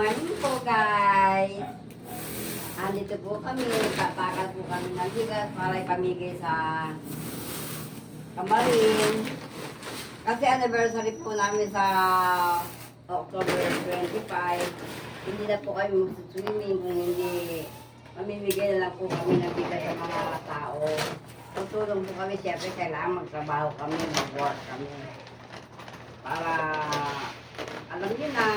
morning po guys. Ah, Andito po kami, tatakal po kami ng bigas para ipamigay sa kamarin. Kasi anniversary po namin sa October 25. Hindi na po kayo magsuswimming kung hindi mamimigay na lang po kami ng bigas sa mga tao. Tutulong po kami, siyempre kailangan magtrabaho kami, mag-work kami. Para alam niyo na,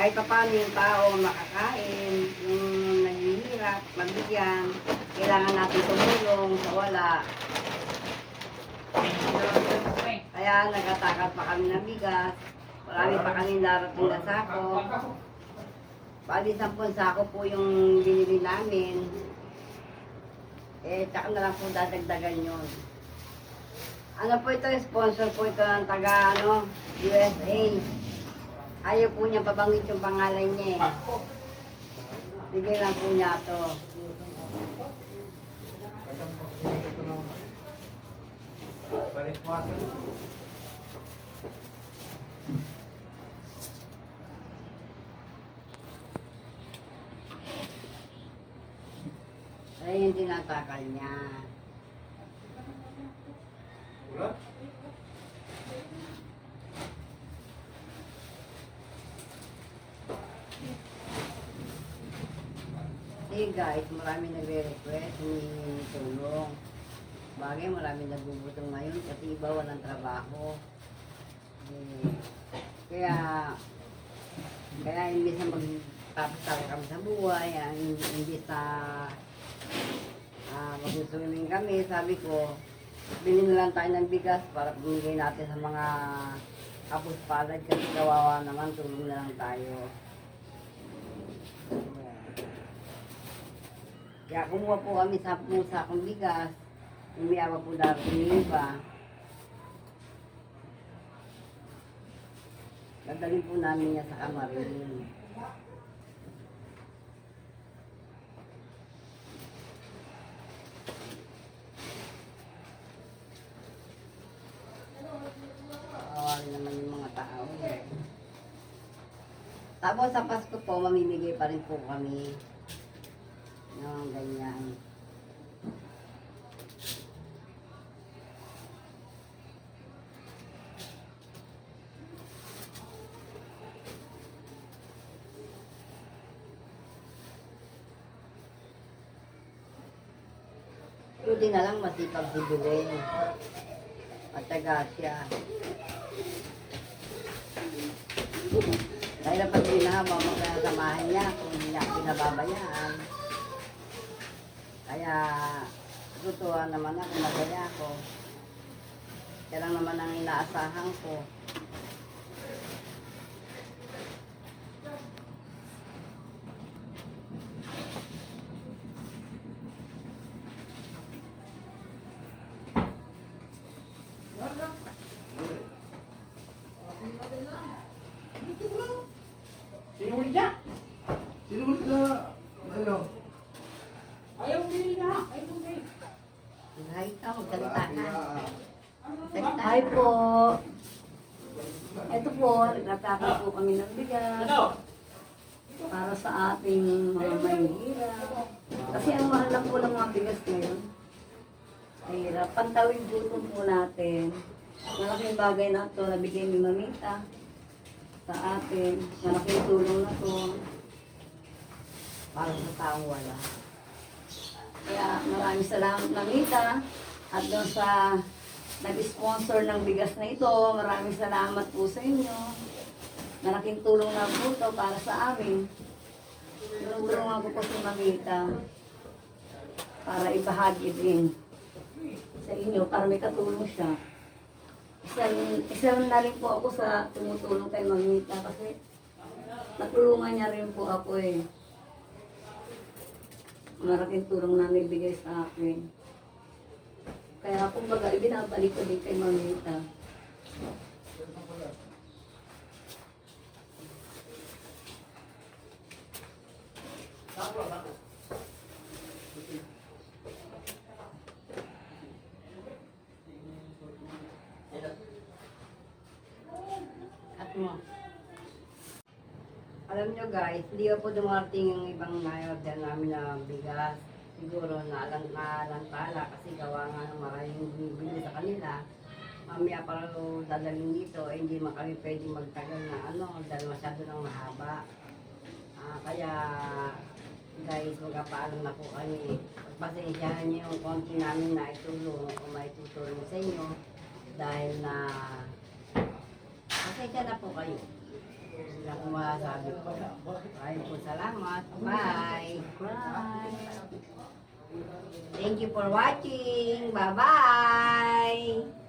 kahit pa paano yung tao makakain, yung naghihirap, magbigyan, kailangan natin tumulong sa wala. Kaya nagtatakal pa kami ng bigas, marami pa kami darating na sako. Bali, sampun sako po yung binili namin. Eh, tsaka na lang po dadagdagan yun. Ano po ito, sponsor po ito ng taga, ano, USA. Ayaw po niya pabanggit yung pangalan niya eh. Bigay lang po niya to. Ay, yung tinatakal niya. Hey guys, marami nagre-request ni tulong. Bagay, marami nagugutom ngayon kasi iba walang trabaho. Eh, kaya, kaya imbis na magtapos kami sa buhay, ang imbis na ah mag-swimming kami, sabi ko, bilhin na lang tayo ng bigas para pumigay natin sa mga kapos palad kasi kawawa naman, tulong na lang tayo. Kaya kumuha po kami sa pusa kong bigas. Umiyawa po darating yung iba. Dadalhin po namin niya sa kamarin. Naman yung mga tao. Tapos sa Pasko po, mamimigay pa rin po kami ng ganyan. Buti na lang masipag si Belen. At taga siya. Dahil dapat pinahama mo kaya samahan niya kung hindi niya pinababayaan. Kaya tutuwa naman ako, masaya ako. Kaya lang naman ang inaasahan ko. Sinulit niya. Sinulit na, ano? Ayaw bili na. Ayaw bili. Hi, ka, magsalita ka. Salita. Hi po. Ito po, nagtatakal po kami ng bigas Ano? para sa ating mga mahihirap. Kasi ang mahal na po ng mga bigas ngayon. Mahirap. Pantawid gutom po natin. Malaking bagay na ito na bigay ni Mamita sa atin. Malaking tulong na to para sa taong wala. Kaya maraming salamat Mamita at doon sa nag-sponsor ng bigas na ito. Maraming salamat po sa inyo. Malaking tulong na po ito para sa amin. Tinutulungan ko po si Mamita para ibahagi din sa inyo para may katulong siya. Isa, isa na rin po ako sa tumutulong kay Mamita kasi natulungan niya rin po ako eh. Malaking tulong na nagbigay sa akin. Kaya kumbaga, ibinabalik ko din kay Mamita. At mo. Alam nyo guys, hindi pa po dumarating yung ibang na-order namin na bigas. Siguro nalang nalantala kasi gawa nga ng maraming bumibili sa kanila. Mamaya para dadalhin dito, eh, hindi man pwede magtagal na ano, dahil masyado nang mahaba. Ah, kaya guys, magpapaalam na po kami. Pagpasensyahan niyo yung konti namin na itulong o may tutulong sa inyo dahil na pasensya na po kayo. Hindi ako masabi ko. Maraming po salamat. Bye! Bye! Thank you for watching. Bye-bye!